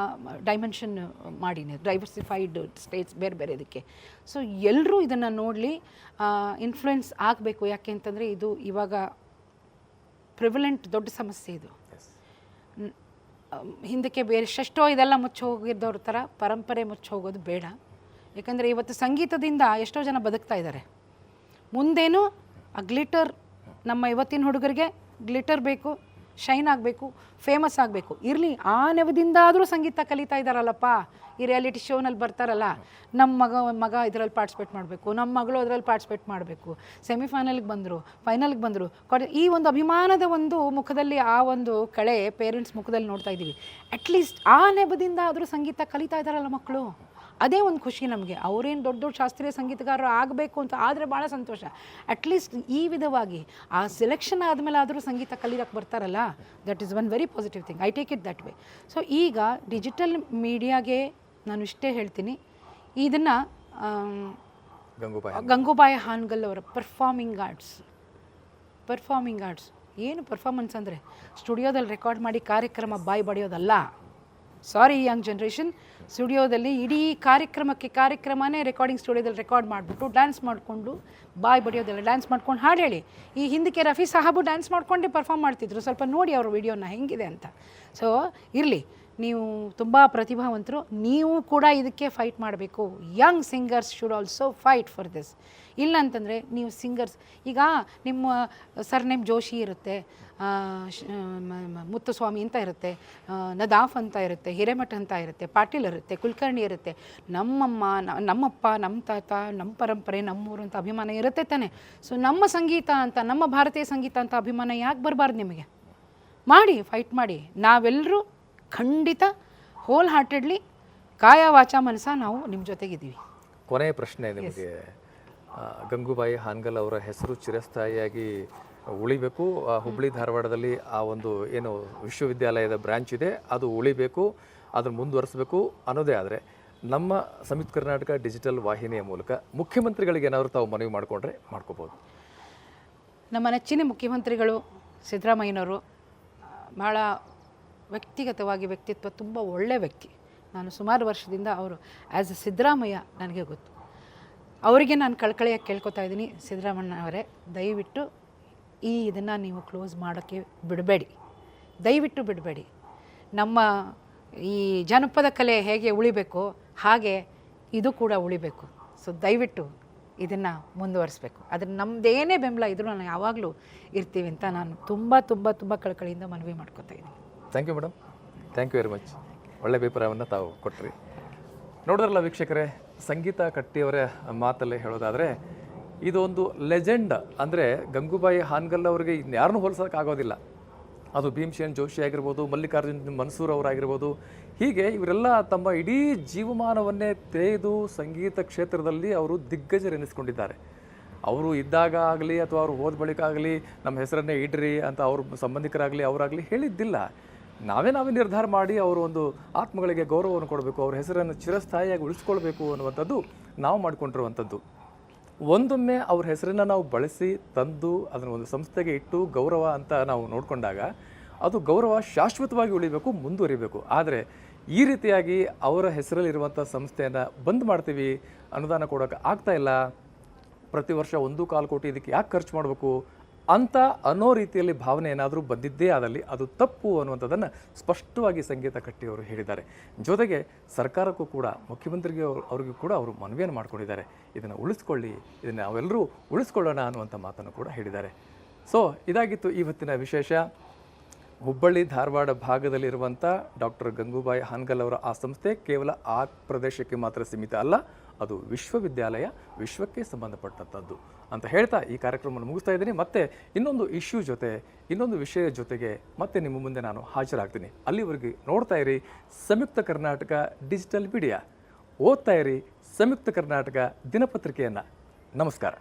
ಡೈಮೆನ್ಷನ್ ಮಾಡಿ ಡೈವರ್ಸಿಫೈಡ್ ಸ್ಟೇಟ್ಸ್ ಬೇರೆ ಬೇರೆ ಇದಕ್ಕೆ. ಸೊ ಎಲ್ಲರೂ ಇದನ್ನು ನೋಡಲಿ ಇನ್ಫ್ಲುಯೆನ್ಸ್ ಆಗಬೇಕು. ಯಾಕೆ ಅಂತಂದರೆ ಇದು ಇವಾಗ ಪ್ರಿವಲೆಂಟ್ ದೊಡ್ಡ ಸಮಸ್ಯೆ ಇದು. ಹಿಂದಕ್ಕೆ ಬೇರೆ ಎಷ್ಟೆಷ್ಟೋ ಇದೆಲ್ಲ ಮುಚ್ಚಿ ಹೋಗಿದ್ದವ್ರ ಥರ ಪರಂಪರೆ ಮುಚ್ಚಿ ಹೋಗೋದು ಬೇಡ. ಯಾಕಂದರೆ ಇವತ್ತು ಸಂಗೀತದಿಂದ ಎಷ್ಟೋ ಜನ ಬದುಕ್ತಾ ಇದ್ದಾರೆ. ಮುಂದೇನು ಆ ಗ್ಲಿಟರ್ ನಮ್ಮ ಇವತ್ತಿನ ಹುಡುಗರಿಗೆ ಗ್ಲಿಟರ್ ಬೇಕು ಶೈನ್ ಆಗಬೇಕು ಫೇಮಸ್ ಆಗಬೇಕು. ಇರಲಿ, ಆ ನೆವದಿಂದ ಆದರೂ ಸಂಗೀತ ಕಲಿತಾ ಇದ್ದಾರಲ್ಲಪ್ಪ ಈ ರಿಯಾಲಿಟಿ ಶೋನಲ್ಲಿ ಬರ್ತಾರಲ್ಲ ನಮ್ಮ ಮಗ ಮಗ ಇದರಲ್ಲಿ ಪಾರ್ಟಿಸಿಪೇಟ್ ಮಾಡಬೇಕು ನಮ್ಮ ಮಗಳು ಅದರಲ್ಲಿ ಪಾರ್ಟಿಸಿಪೇಟ್ ಮಾಡಬೇಕು. ಸೆಮಿಫೈನಲ್ಗೆ ಬಂದರು ಫೈನಲ್ಗೆ ಬಂದರು. ಈ ಒಂದು ಅಭಿಮಾನದ ಒಂದು ಮುಖದಲ್ಲಿ ಆ ಒಂದು ಕಳೆ ಪೇರೆಂಟ್ಸ್ ಮುಖದಲ್ಲಿ ನೋಡ್ತಾ ಇದ್ದೀವಿ. ಅಟ್ಲೀಸ್ಟ್ ಆ ನೆಬದಿಂದ ಆದರೂ ಸಂಗೀತ ಕಲಿತಾ ಇದ್ದಾರಲ್ಲ ಮಕ್ಕಳು. ಅದೇ ಒಂದು ಖುಷಿ ನಮಗೆ. ಅವರೇನು ದೊಡ್ಡ ದೊಡ್ಡ ಶಾಸ್ತ್ರೀಯ ಸಂಗೀತಗಾರರು ಆಗಬೇಕು ಅಂತ ಆದರೆ ಭಾಳ ಸಂತೋಷ. ಅಟ್ಲೀಸ್ಟ್ ಈ ವಿಧವಾಗಿ ಆ ಸೆಲೆಕ್ಷನ್ ಆದಮೇಲೆ ಆದರೂ ಸಂಗೀತ ಕಲಿಯೋಕ್ಕೆ ಬರ್ತಾರಲ್ಲ that is one very positive thing I take it that way so ಈಗ ಡಿಜಿಟಲ್ ಮೀಡಿಯಾಗೆ ನಾನು ಇಷ್ಟೇ ಹೇಳ್ತೀನಿ. ಇದನ್ನು ಗಂಗೂಬಾಯಿ ಗಂಗೂಬಾಯಿ ಹಾನ್ಗಲ್ ಅವರ ಪರ್ಫಾರ್ಮಿಂಗ್ ಆರ್ಟ್ಸ್ ಪರ್ಫಾರ್ಮಿಂಗ್ ಆರ್ಟ್ಸ್ ಏನು ಪರ್ಫಾರ್ಮೆನ್ಸ್ ಅಂದರೆ ಸ್ಟುಡಿಯೋದಲ್ಲಿ ರೆಕಾರ್ಡ್ ಮಾಡಿ ಕಾರ್ಯಕ್ರಮ ಬಾಯಿ ಬಡಿಯೋದಲ್ಲ. ಸಾರಿ ಯಂಗ್ ಜನ್ರೇಷನ್ ಸ್ಟುಡಿಯೋದಲ್ಲಿ ಇಡೀ ಕಾರ್ಯಕ್ರಮಕ್ಕೆ ಕಾರ್ಯಕ್ರಮನೇ ರೆಕಾರ್ಡಿಂಗ್ ಸ್ಟುಡಿಯೋದಲ್ಲಿ ರೆಕಾರ್ಡ್ ಮಾಡಿಬಿಟ್ಟು ಡ್ಯಾನ್ಸ್ ಮಾಡಿಕೊಂಡು ಬಾಯ್ ಬಡಿಯೋದೆಲ್ಲ ಡ್ಯಾನ್ಸ್ ಮಾಡ್ಕೊಂಡು ಹಾಡು ಹೇಳಿ. ಈ ಹಿಂದಕ್ಕೆ ರಫಿ ಸಾಹಬು ಡ್ಯಾನ್ಸ್ ಮಾಡ್ಕೊಂಡೇ ಪರ್ಫಾಮ್ ಮಾಡ್ತಿದ್ರು. ಸ್ವಲ್ಪ ನೋಡಿ ಅವ್ರ ವಿಡಿಯೋನ ಹೆಂಗಿದೆ ಅಂತ. ಸೊ ಇರಲಿ. ನೀವು ತುಂಬ ಪ್ರತಿಭಾವಂತರು, ನೀವು ಕೂಡ ಇದಕ್ಕೆ ಫೈಟ್ ಮಾಡಬೇಕು. Young singers should also fight for this ಇಲ್ಲ ಅಂತಂದರೆ ನೀವು ಸಿಂಗರ್ಸ್ ಈಗ ನಿಮ್ಮ ಸರ್ ನೇಮ್ ಜೋಶಿ ಇರುತ್ತೆ ಮುತ್ತುಸ್ವಾಮಿ ಅಂತ ಇರುತ್ತೆ ನದಾಫ್ ಅಂತ ಇರುತ್ತೆ, ಹಿರೇಮಠ ಅಂತ ಇರುತ್ತೆ, ಪಾಟೀಲ್ ಇರುತ್ತೆ, ಕುಲಕರ್ಣಿ ಇರುತ್ತೆ, ನಮ್ಮಮ್ಮ ನಮ್ಮಪ್ಪ ನಮ್ಮ ತಾತ ನಮ್ಮ ಪರಂಪರೆ, ನಮ್ಮೂರು ಅಂತ ಅಭಿಮಾನ ಇರುತ್ತೆ ತಾನೆ. ಸೊ ನಮ್ಮ ಸಂಗೀತ ಅಂತ, ನಮ್ಮ ಭಾರತೀಯ ಸಂಗೀತ ಅಂತ ಅಭಿಮಾನ ಯಾಕೆ ಬರಬಾರ್ದು ನಿಮಗೆ? ಮಾಡಿ ಫೈಟ್ ಮಾಡಿ. ನಾವೆಲ್ಲರೂ ಖಂಡಿತ ಹೋಲ್ ಹಾರ್ಟೆಡ್ಲಿ ಕಾಯ ವಾಚ ಮನಸ ನಾವು ನಿಮ್ಮ ಜೊತೆಗಿದ್ದೀವಿ. ಕೊನೆಯ ಪ್ರಶ್ನೆ ನಿಮಗೆ ಗಂಗೂಬಾಯಿ ಹಾನ್ಗಲ್ ಅವರ ಹೆಸರು ಚಿರಸ್ಥಾಯಿಯಾಗಿ ಉಳಿಬೇಕು. ಹುಬ್ಬಳ್ಳಿ ಹುಬ್ಳಿ ಧಾರವಾಡದಲ್ಲಿ ಆ ಒಂದು ಏನು ವಿಶ್ವವಿದ್ಯಾಲಯದ ಬ್ರಾಂಚ್ ಇದೆ ಅದು ಉಳಿಬೇಕು ಅದನ್ನು ಮುಂದುವರಿಸಬೇಕು ಅನ್ನೋದೇ ಆದರೆ ನಮ್ಮ ಸಂಯುಕ್ತ ಕರ್ನಾಟಕ ಡಿಜಿಟಲ್ ವಾಹಿನಿಯ ಮೂಲಕ ಮುಖ್ಯಮಂತ್ರಿಗಳಿಗೆ ಏನಾದರೂ ತಾವು ಮನವಿ ಮಾಡಿಕೊಂಡ್ರೆ ಮಾಡ್ಕೋಬೋದು. ನಮ್ಮ ನೆಚ್ಚಿನ ಮುಖ್ಯಮಂತ್ರಿಗಳು ಸಿದ್ದರಾಮಯ್ಯನವರು ಭಾಳ ವ್ಯಕ್ತಿಗತವಾಗಿ ವ್ಯಕ್ತಿತ್ವ ತುಂಬ ಒಳ್ಳೆಯ ವ್ಯಕ್ತಿ. ನಾನು ಸುಮಾರು ವರ್ಷದಿಂದ ಅವರು ಆ್ಯಸ್ ಎ ಸಿದ್ದರಾಮಯ್ಯ ನನಗೆ ಗೊತ್ತು. ಅವರಿಗೆ ನಾನು ಕಳ್ಕಳಿಯಾಗಿ ಕೇಳ್ಕೊತಾ ಇದ್ದೀನಿ ಸಿದ್ದರಾಮಣ್ಣ ಅವರೇ ದಯವಿಟ್ಟು ಈ ಇದನ್ನು ನೀವು ಕ್ಲೋಸ್ ಮಾಡೋಕ್ಕೆ ಬಿಡಬೇಡಿ. ದಯವಿಟ್ಟು ಬಿಡಬೇಡಿ. ನಮ್ಮ ಈ ಜನಪದ ಕಲೆ ಹೇಗೆ ಉಳಿಬೇಕು ಹಾಗೆ ಇದು ಕೂಡ ಉಳಿಬೇಕು. ಸೊ ದಯವಿಟ್ಟು ಇದನ್ನು ಮುಂದುವರಿಸಬೇಕು. ಆದರೆ ನಮ್ಮದೇನೇ ಬೆಂಬಲ ಇದ್ದರೂ ನಾನು ಯಾವಾಗಲೂ ಇರ್ತೀವಿ ಅಂತ ನಾನು ತುಂಬ ತುಂಬ ತುಂಬ ಕಳಕಳಿಯಿಂದ ಮನವಿ ಮಾಡ್ಕೊತಾ ಇದ್ದೀನಿ. Thank you madam thank you very much ಒಳ್ಳೆ ಅಭಿಪ್ರಾಯವನ್ನು ತಾವು ಕೊಟ್ರಿ. ನೋಡಿದ್ರಲ್ಲ ವೀಕ್ಷಕರೇ, ಸಂಗೀತ ಕಟ್ಟಿಯವರ ಮಾತಲ್ಲೇ ಹೇಳೋದಾದರೆ, ಇದೊಂದು ಲೆಜೆಂಡ್. ಅಂದರೆ ಗಂಗೂಬಾಯಿ ಹಾನ್ಗಲ್ ಅವರಿಗೆ ಇನ್ಯಾರನ್ನೂ ಹೋಲಿಸೋಕ್ಕಾಗೋದಿಲ್ಲ ಅದು ಭೀಮಸೇನ್ ಜೋಶಿ ಆಗಿರ್ಬೋದು, ಮಲ್ಲಿಕಾರ್ಜುನ್ ಮನ್ಸೂರ್ ಅವರಾಗಿರ್ಬೋದು ಹೀಗೆ ಇವರೆಲ್ಲ ತಮ್ಮ ಇಡೀ ಜೀವಮಾನವನ್ನೇ ತೇಯ್ದು ಸಂಗೀತ ಕ್ಷೇತ್ರದಲ್ಲಿ ಅವರು ದಿಗ್ಗಜರೆನಿಸ್ಕೊಂಡಿದ್ದಾರೆ. ಅವರು ಇದ್ದಾಗ ಆಗಲಿ ಅಥವಾ ಅವರು ಹೋದ ಬಳಿಕ ಆಗಲಿ, ನಮ್ಮ ಹೆಸರನ್ನೇ ಇಡ್ರಿ ಅಂತ ಅವ್ರ ಸಂಬಂಧಿಕರಾಗಲಿ, ಅವರಾಗಲಿ ಹೇಳಿದ್ದಿಲ್ಲ. ನಾವೇ ನಾವೇ ನಿರ್ಧಾರ ಮಾಡಿ ಅವರ ಒಂದು ಆತ್ಮಗಳಿಗೆ ಗೌರವವನ್ನು ಕೊಡಬೇಕು, ಅವ್ರ ಹೆಸರನ್ನು ಚಿರಸ್ಥಾಯಿಯಾಗಿ ಉಳಿಸ್ಕೊಳ್ಬೇಕು ಅನ್ನುವಂಥದ್ದು ನಾವು ಮಾಡಿಕೊಂಡಿರುವಂಥದ್ದು. ಒಂದೊಮ್ಮೆ ಅವ್ರ ಹೆಸರನ್ನು ನಾವು ಬಳಸಿ ತಂದು ಅದನ್ನು ಒಂದು ಸಂಸ್ಥೆಗೆ ಇಟ್ಟು ಗೌರವ ಅಂತ ನಾವು ನೋಡಿಕೊಂಡಾಗ ಅದು ಗೌರವ ಶಾಶ್ವತವಾಗಿ ಉಳಿಬೇಕು, ಮುಂದುವರಿಬೇಕು. ಆದರೆ ಈ ರೀತಿಯಾಗಿ ಅವರ ಹೆಸರಲ್ಲಿರುವಂಥ ಸಂಸ್ಥೆಯನ್ನು ಬಂದ್ ಮಾಡ್ತೀವಿ, ಅನುದಾನ ಕೊಡೋಕೆ ಆಗ್ತಾ ಇಲ್ಲ. ಪ್ರತಿ ವರ್ಷ ಒಂದು ಕಾಲು ಕೋಟಿ ಇದಕ್ಕೆ ಯಾಕೆ ಖರ್ಚು ಮಾಡಬೇಕು? ಅಂತ ಅನ್ನೋ ರೀತಿಯಲ್ಲಿ ಭಾವನೆ ಏನಾದರೂ ಬಂದಿದ್ದೇ ಆದಲ್ಲಿ ಅದು ತಪ್ಪು ಅನ್ನುವಂಥದ್ದನ್ನು ಸ್ಪಷ್ಟವಾಗಿ ಸಂಗೀತ ಕಟ್ಟಿಯವರು ಹೇಳಿದ್ದಾರೆ. ಜೊತೆಗೆ ಸರ್ಕಾರಕ್ಕೂ ಕೂಡ, ಮುಖ್ಯಮಂತ್ರಿಗೆ ಅವ್ರು- ಅವ್ರಿಗೂ ಕೂಡ ಅವರು ಮನವಿಯನ್ನು ಮಾಡ್ಕೊಂಡಿದ್ದಾರೆ. ಇದನ್ನು ಉಳಿಸ್ಕೊಳ್ಳಿ, ಇದನ್ನು ನಾವೆಲ್ಲರೂ ಉಳಿಸ್ಕೊಳ್ಳೋಣ ಅನ್ನುವಂಥ ಮಾತನ್ನು ಕೂಡ ಹೇಳಿದ್ದಾರೆ. ಸೊ ಇದಾಗಿತ್ತು ಇವತ್ತಿನ ವಿಶೇಷ. ಹುಬ್ಬಳ್ಳಿ, ಧಾರವಾಡ ಭಾಗದಲ್ಲಿರುವಂಥ ಡಾಕ್ಟರ್ ಗಂಗೂಬಾಯಿ ಹಾನ್ಗಲ್ ಅವರ ಆ ಸಂಸ್ಥೆ ಕೇವಲ ಆ ಪ್ರದೇಶಕ್ಕೆ ಮಾತ್ರ ಸೀಮಿತ ಅಲ್ಲ ಅದು ವಿಶ್ವವಿದ್ಯಾಲಯ ವಿಶ್ವಕ್ಕೆ ಸಂಬಂಧಪಟ್ಟಂಥದ್ದು ಅಂತ ಹೇಳ್ತಾ ಈ ಕಾರ್ಯಕ್ರಮವನ್ನು ಮುಗಿಸ್ತಾ ಇದ್ದೀನಿ. ಮತ್ತೆ ಇನ್ನೊಂದು ಇಶ್ಯೂ ಜೊತೆ, ಇನ್ನೊಂದು ವಿಷಯದ ಜೊತೆಗೆ ಮತ್ತೆ ನಿಮ್ಮ ಮುಂದೆ ನಾನು ಹಾಜರಾಗ್ತೀನಿ. ಅಲ್ಲಿವರೆಗೆ ನೋಡ್ತಾ ಇರಿ ಸಂಯುಕ್ತ ಕರ್ನಾಟಕ ಡಿಜಿಟಲ್ ಮೀಡಿಯಾ. ಓದ್ತಾ ಇರಿ ಸಂಯುಕ್ತ ಕರ್ನಾಟಕ ದಿನಪತ್ರಿಕೆಯನ್ನು. ನಮಸ್ಕಾರ.